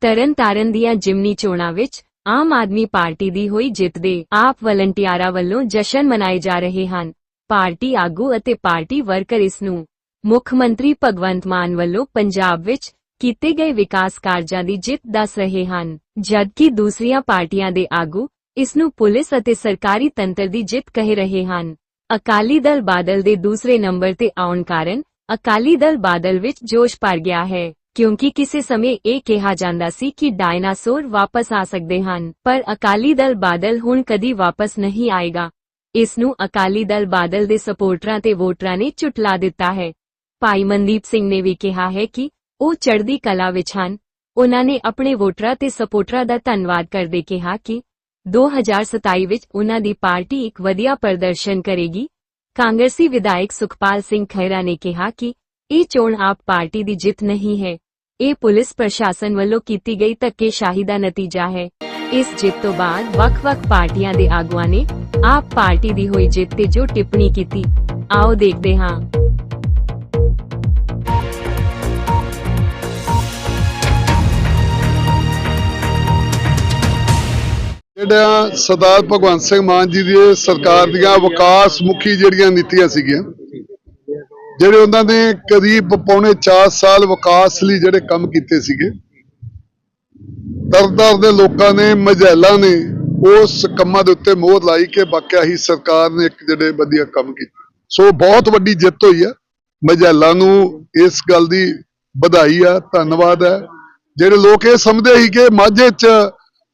ਤਰਨ ਤਾਰਨ ਦੀਆਂ ਜਿਮਨੀ ਚੋਣਾਂ ਵਿੱਚ ਆਮ ਆਦਮੀ ਪਾਰਟੀ ਦੀ ਹੋਈ ਜਿੱਤ ਦੇ ਆਪ ਵਲੰਟੀਅਰਾਂ ਵੱਲੋਂ ਜਸ਼ਨ ਮਨਾਏ ਜਾ ਰਹੇ ਹਨ। ਪਾਰਟੀ ਆਗੂ ਅਤੇ ਪਾਰਟੀ ਵਰਕਰ ਇਸ ਨੂੰ ਮੁੱਖ ਮੰਤਰੀ ਭਗਵੰਤ ਮਾਨ ਵੱਲੋਂ ਪੰਜਾਬ ਵਿੱਚ ਕੀਤੇ ਗਏ ਵਿਕਾਸ ਕਾਰਜਾਂ ਦੀ ਜਿੱਤ ਦੱਸ ਰਹੇ ਹਨ, ਜਦਕਿ ਦੂਸਰੀਆਂ ਪਾਰਟੀਆਂ ਦੇ ਆਗੂ ਇਸ ਨੂੰ ਪੁਲਿਸ ਅਤੇ ਸਰਕਾਰੀ ਤੰਤਰ ਦੀ ਜਿੱਤ ਕਹਿ ਰਹੇ ਹਨ। ਅਕਾਲੀ ਦਲ ਬਾਦਲ ਦੇ ਦੂਸਰੇ ਨੰਬਰ ਤੇ ਆਉਣ ਕਾਰਨ ਅਕਾਲੀ ਦਲ ਬਾਦਲ ਵਿੱਚ ਜੋਸ਼ ਭਰ ਗਿਆ ਹੈ, ਕਿਉਂਕਿ ਕਿਸੇ ਸਮੇਂ ਇਹ ਕਿਹਾ ਜਾਂਦਾ ਸੀ ਕਿ ਡਾਇਨਾਸੌਰ ਵਾਪਸ ਆ ਸਕਦੇ ਹਨ, ਪਰ ਅਕਾਲੀ ਦਲ ਬਾਦਲ ਹੁਣ ਕਦੀ ਵਾਪਸ ਨਹੀਂ ਆਏਗਾ। ਇਸ ਨੂੰ ਅਕਾਲੀ ਦਲ ਬਾਦਲ ਦੇ ਸਪੋਰਟਰਾਂ ਤੇ ਵੋਟਰਾਂ ਨੇ ਚੁਟਲਾ ਦਿੱਤਾ ਹੈ। ਭਾਈ ਮਨਦੀਪ ਸਿੰਘ ਨੇ ਵੀ ਕਿਹਾ ਹੈ ਕਿ ਉਹ ਚੜ੍ਹਦੀ ਕਲਾ ਵਿੱਚ ਹਨ। ਉਹਨਾਂ ਨੇ ਆਪਣੇ ਵੋਟਰਾਂ ਤੇ ਸਪੋਰਟਰਾਂ ਦਾ ਧੰਨਵਾਦ ਕਰਦੇ ਕਿਹਾ ਕਿ 2027 ਵਿੱਚ ਉਹਨਾਂ ਦੀ ਪਾਰਟੀ ਇੱਕ ਵਧੀਆ ਪ੍ਰਦਰਸ਼ਨ ਕਰੇਗੀ। ਕਾਂਗਰਸੀ ਵਿਧਾਇਕ ਸੁਖਪਾਲ ਸਿੰਘ ਖਹਿਰਾ ਨੇ ਕਿਹਾ ਕਿ ਇਹ ਚੋਣ ਆਪ ਪਾਰਟੀ ਦੀ ਜਿੱਤ ਨਹੀਂ ਹੈ ਇਹ ਪੁਲਿਸ ਪ੍ਰਸ਼ਾਸਨ ਵੱਲੋਂ ਕੀਤੀ ਗਈ ਧੱਕੇਸ਼ਾਹੀ ਦਾ ਨਤੀਜਾ ਹੈ ਇਸ ਜਿੱਤ ਤੋਂ ਬਾਅਦ ਵੱਖ-ਵੱਖ ਪਾਰਟੀਆਂ ਦੇ ਆਗੂਆਂ ਨੇ ਆਪ ਪਾਰਟੀ ਦੀ ਹੋਈ ਜਿੱਤ ਤੇ ਜੋ ਟਿੱਪਣੀ ਕੀਤੀ ਆਓ ਦੇਖਦੇ ਹਾਂ ਜਿਹੜਾ ਸਰਦਾਰ ਭਗਵੰਤ ਸਿੰਘ ਮਾਨ ਜੀ ਦੀ, ਸਰਕਾਰ ਦੀਆਂ ਵਿਕਾਸ ਮੁਖੀ ਜਿਹੜੀਆਂ ਨੀਤੀਆਂ ਸੀਗੀਆਂ, ਜਿਹੜੇ ਉਹਨਾਂ ਨੇ ਕਰੀਬ ਪੌਣੇ 4 ਸਾਲ ਵਿਕਾਸ ਲਈ ਜਿਹੜੇ ਕੰਮ ਕੀਤੇ ਸੀਗੇ ਦਰਦਰ ਦੇ ਲੋਕਾਂ ਨੇ ਮਝੈਲਾਂ ਨੇ ਉਸ ਕੰਮਾਂ ਦੇ ਉੱਤੇ ਮੋਹਰ ਲਾਈ ਕਿ ਵਾਕਿਆ ਹੀ ਸਰਕਾਰ ਨੇ ਇੱਕ ਜਿਹੜੇ ਵਧੀਆ ਕੰਮ ਕੀਤੇ। ਸੋ ਬਹੁਤ ਵੱਡੀ ਜਿੱਤ ਹੋਈ ਆ ਮਝੈਲਾਂ ਨੂੰ ਇਸ ਗੱਲ ਦੀ ਵਧਾਈ ਆ, ਧੰਨਵਾਦ ਹੈ ਜਿਹੜੇ ਲੋਕ ਇਹ ਸਮਝਦੇ ਸੀ ਕਿ ਮਾਝੇ 'ਚ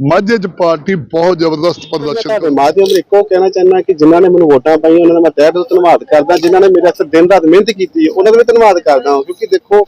ਮਾਝੇ 'ਚ ਪਾਰਟੀ ਬਹੁਤ ਜ਼ਬਰਦਸਤ ਪ੍ਰਦਰਸ਼ਨ ਕਰੇਗੀ ਮਾਧਿਅਮ ਤੋਂ ਇੱਕੋ ਕਹਿਣਾ ਚਾਹੁੰਦਾ ਕਿ ਜਿਨ੍ਹਾਂ ਨੇ ਮੈਨੂੰ ਵੋਟਾਂ ਪਾਈਆਂ ਉਹਨਾਂ ਦਾ ਮੈਂ ਤਹਿ ਦਿਲੋਂ ਧੰਨਵਾਦ ਕਰਦਾ। ਜਿਨ੍ਹਾਂ ਨੇ ਮੇਰੇ ਅਸਰ ਦਿਨ ਰਾਤ ਮਿਹਨਤ ਕੀਤੀ ਹੈ ਉਹਨਾਂ ਦਾ ਵੀ ਧੰਨਵਾਦ ਕਰਦਾ ਹਾਂ। ਕਿਉਂਕਿ ਦੇਖੋ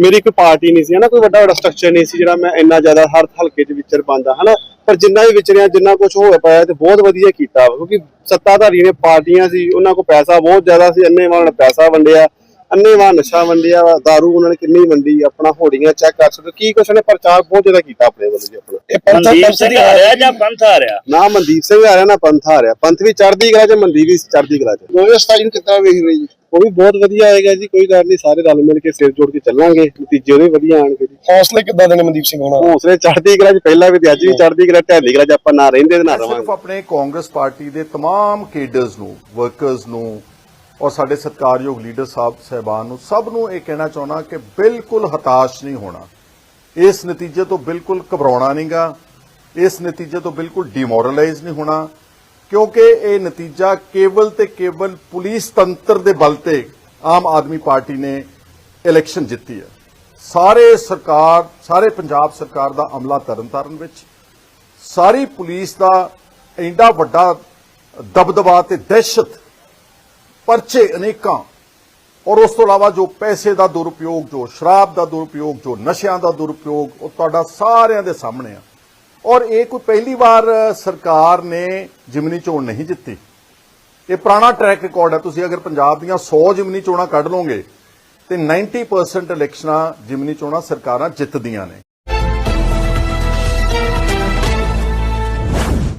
ਮੇਰੀ ਕੋਈ ਪਾਰਟੀ ਨਹੀਂ ਸੀ ਹਨਾ ਕੋਈ ਵੱਡਾ ਵੱਡਾ ਸਟਰਕਚਰ ਨਹੀਂ ਸੀ ਜਿਹੜਾ ਮੈਂ ਇੰਨਾ ਜ਼ਿਆਦਾ ਹਰ ਹਲਕੇ 'ਚ ਵਿਚਰ ਪਾਉਂਦਾ ਹਨਾ। ਪਰ ਜਿੰਨਾ ਵੀ ਵਿਚਰਿਆ ਜਿੰਨਾ ਕੁਝ ਹੋ ਪਾਇਆ ਤੇ ਬਹੁਤ ਵਧੀਆ ਕੀਤਾ। ਕਿਉਂਕਿ ਸੱਤਾਧਾਰੀ ਨੇ ਪਾਰਟੀਆਂ ਸੀ ਉਹਨਾਂ ਕੋਲ ਪੈਸਾ ਬਹੁਤ ਜ਼ਿਆਦਾ ਸੀ ਅੰਨੇ ਵਾਲ ਪੈਸਾ ਵੰਡਿਆ। ਅੰਨੇਵਾਹ ਨਸ਼ਾ ਵੰਡਿਆ ਵਾ ਦਾਰੂ ਉਹਨਾਂ ਨੇ ਕਿੰਨੀ ਵੰਡੀ ਆਪਣਾ ਹੋੜੀਆਂ ਚੈੱਕ ਕਰ ਸਕਦੇ ਹੋ। ਕੀ ਕੁਛ ਨੇ ਪ੍ਰਚਾਰ ਬਹੁਤ ਜ਼ਿਆਦਾ ਕੀਤਾ ਆਪਣੇ ਵੱਲੋਂ ਜੀ ਆਪਣਾ ਇਹ ਪੰਥ ਮਨਦੀਪ ਸਿੰਘ ਆ ਰਿਹਾ ਜਾਂ ਪੰਥ ਆ ਰਿਹਾ ਨਾ ਮਨਦੀਪ ਸਿੰਘ ਆ ਰਿਹਾ ਨਾ ਪੰਥ ਆ ਰਿਹਾ ਪੰਥ ਵੀ ਚੜ੍ਹਦੀ ਕਲਾ ਚ ਮਨਦੀਪ ਵੀ ਚੜ੍ਹਦੀ ਕਲਾ ਚ 2027 ਕਿੱਦਾਂ ਵੇਖ ਰਹੀ ਜੀ ਉਹ ਵੀ ਬਹੁਤ ਵਧੀਆ ਆਏਗਾ ਜੀ ਕੋਈ ਗੱਲ ਨਹੀਂ ਸਾਰੇ ਰਲ ਮਿਲ ਕੇ ਸਿਰ ਜੋੜ ਕੇ ਚੱਲਾਂਗੇ ਨਤੀਜੇ ਉਹਦੇ ਵਧੀਆ ਆਣਗੇ ਜੀ ਹੌਸਲੇ ਕਿੱਦਾਂ ਦੇ ਨੇ ਮਨਦੀਪ ਸਿੰਘ ਹੋਣਾ ਹੌਸਲੇ ਚੜ੍ਹਦੀ ਕਲਾ ਚ ਪਹਿਲਾਂ ਵੀ ਤੇ ਅੱਜ ਵੀ ਚੜ੍ਹਦੀ ਕਲਾ ਢਹਿੰਦੀ ਕਲਾ ਚ ਆਪਾਂ ਨਾ ਰਹਿੰਦੇ ਤੇ ਨਾ ਸਿਰਫ ਰਵਾਂਗੇ ਆਪਣੇ ਕਾਂਗਰਸ ਪਾਰਟੀ ਦੇ तमाम ਕੇਡਰਸ ਨੂੰ ਵਰਕਰਸ ਨੂੰ ਔਰ ਸਾਡੇ ਸਤਿਕਾਰਯੋਗ ਲੀਡਰ ਸਾਹਿਬ ਸਹਿਬਾਨ ਨੂੰ ਸਭ ਨੂੰ ਇਹ ਕਹਿਣਾ ਚਾਹੁੰਦਾ ਕਿ ਬਿਲਕੁਲ ਹਤਾਸ਼ ਨਹੀਂ ਹੋਣਾ। ਇਸ ਨਤੀਜੇ ਤੋਂ ਬਿਲਕੁਲ ਘਬਰਾਉਣਾ ਨਹੀਂਗਾ। ਇਸ ਨਤੀਜੇ ਤੋਂ ਬਿਲਕੁਲ ਡੀਮੋਰਲਾਈਜ਼ ਨਹੀਂ ਹੋਣਾ। ਕਿਉਂਕਿ ਇਹ ਨਤੀਜਾ ਕੇਵਲ ਤੇ ਕੇਵਲ ਪੁਲਿਸ ਤੰਤਰ ਦੇ ਬਲ ਤੇ ਆਮ ਆਦਮੀ ਪਾਰਟੀ ਨੇ ਇਲੈਕਸ਼ਨ ਜਿੱਤੀ ਹੈ। ਸਾਰੇ ਸਰਕਾਰ, ਸਾਰੇ ਪੰਜਾਬ ਸਰਕਾਰ ਦਾ ਅਮਲਾ ਤਰਨਤਾਰਨ ਵਿੱਚ, ਸਾਰੀ ਪੁਲਿਸ ਦਾ ਇੰਨਾ ਵੱਡਾ ਦਬਦਬਾ ਤੇ ਦਹਿਸ਼ਤ ਪਰਚੇ ਅਨੇਕਾਂ। ਔਰ ਉਸ ਤੋਂ ਇਲਾਵਾ ਜੋ ਪੈਸੇ ਦਾ ਦੁਰਉਪਯੋਗ, ਜੋ ਸ਼ਰਾਬ ਦਾ ਦੁਰਉਪਯੋਗ, ਜੋ ਨਸ਼ਿਆਂ ਦਾ ਦੁਰਉਪਯੋਗ, ਉਹ ਤੁਹਾਡਾ ਸਾਰਿਆਂ ਦੇ ਸਾਹਮਣੇ ਆ। ਔਰ ਇਹ ਕੋਈ ਪਹਿਲੀ ਵਾਰ ਸਰਕਾਰ ਨੇ ਜਿਮਨੀ ਚੋਣ ਨਹੀਂ ਜਿੱਤੀ। ਇਹ ਪੁਰਾਣਾ ਟਰੈਕ ਰਿਕਾਰਡ ਹੈ। ਤੁਸੀਂ ਅਗਰ ਪੰਜਾਬ ਦੀਆਂ 100 ਜਿਮਨੀ ਚੋਣਾਂ ਕੱਢ ਲਓਗੇ, ਤੇ 90% ਇਲੈਕਸ਼ਨਾਂ ਜਿਮਨੀ ਚੋਣਾਂ ਸਰਕਾਰਾਂ ਜਿੱਤਦੀਆਂ ਨੇ।